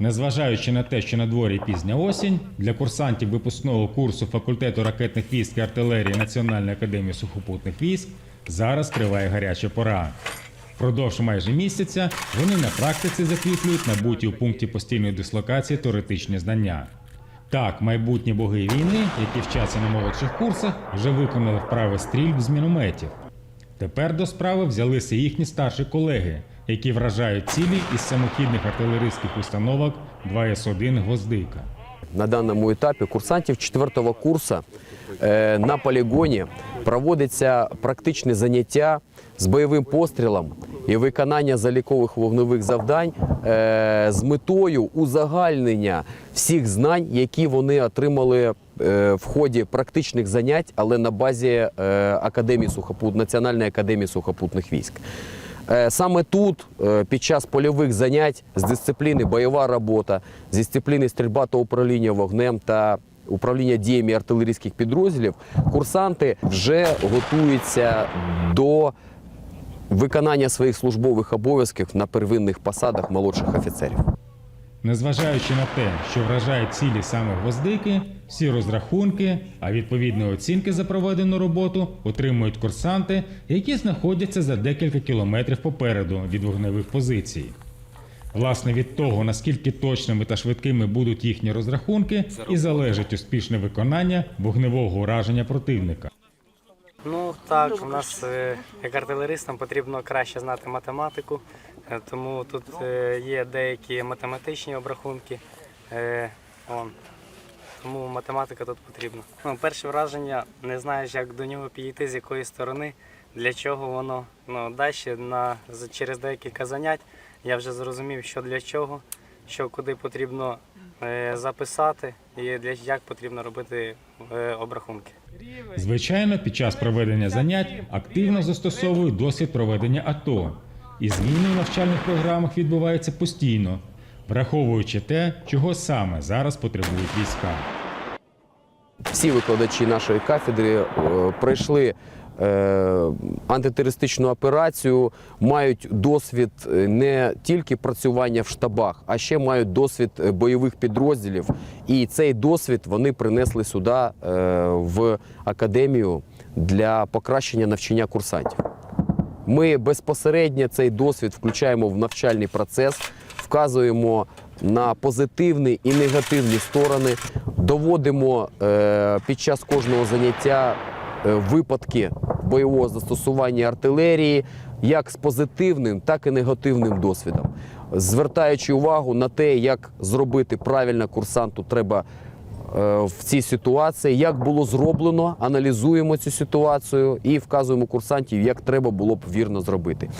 Незважаючи на те, що на дворі пізня осінь, для курсантів випускного курсу факультету ракетних військ і артилерії Національної академії сухопутних військ зараз триває гаряча пора. Впродовж майже місяця вони на практиці закріплюють набуті у пункті постійної дислокації теоретичні знання. Так, майбутні боги війни, які вчаться на молодших курсах, вже виконали вправи стрільб з мінометів. Тепер до справи взялися їхні старші колеги, які вражають цілі із самохідних артилерійських установок 2С1 Гвоздика. На даному етапі курсантів 4-го курсу е, на полігоні проводиться практичне заняття з бойовим пострілом і виконання залікових вогневих завдань е, з метою узагальнення всіх знань, які вони отримали е, в ході практичних занять, але на базі Національної академії сухопутних військ. Е, Саме тут, е, під час польових занять з дисципліни бойова робота, з дисципліни стрільба та управління вогнем та управління діями артилерійських підрозділів, курсанти вже готуються до виконання своїх службових обов'язків на первинних посадах молодших офіцерів. Незважаючи на те, що вражають цілі саме гвоздики, всі розрахунки, а відповідні оцінки за проведену роботу отримують курсанти, які знаходяться за декілька кілометрів попереду від вогневих позицій. Власне, від того, наскільки точними та швидкими будуть їхні розрахунки, і залежить успішне виконання вогневого ураження противника. Ну так, у нас е, як артилеристам потрібно краще знати математику, е, тому тут е, є деякі математичні обрахунки. Тому математика тут потрібна. Ну, перше враження, не знаєш, як до нього підійти, з якої сторони, для чого воно. Ну, далі на, через декілька занять я вже зрозумів, що для чого, що куди потрібно е, записати і для, як потрібно робити е, обрахунки. Звичайно, під час проведення занять активно застосовують досвід проведення АТО, і зміни в навчальних програмах відбуваються постійно, враховуючи те, чого саме зараз потребують війська. Всі викладачі нашої кафедри е, пройшли е, антитерористичну операцію, мають досвід е, не тільки працювання в штабах, а ще мають досвід бойових підрозділів. І цей досвід вони принесли сюди в академію для покращення навчання курсантів. Ми безпосередньо цей досвід включаємо в навчальний процес, вказуємо на позитивні і негативні сторони, доводимо е, під час кожного заняття е, випадки бойового застосування артилерії як з позитивним, так і негативним досвідом, звертаючи увагу на те, як зробити правильно курсанту треба е, в цій ситуації, як було зроблено, аналізуємо цю ситуацію і вказуємо курсантів, як треба було б вірно зробити.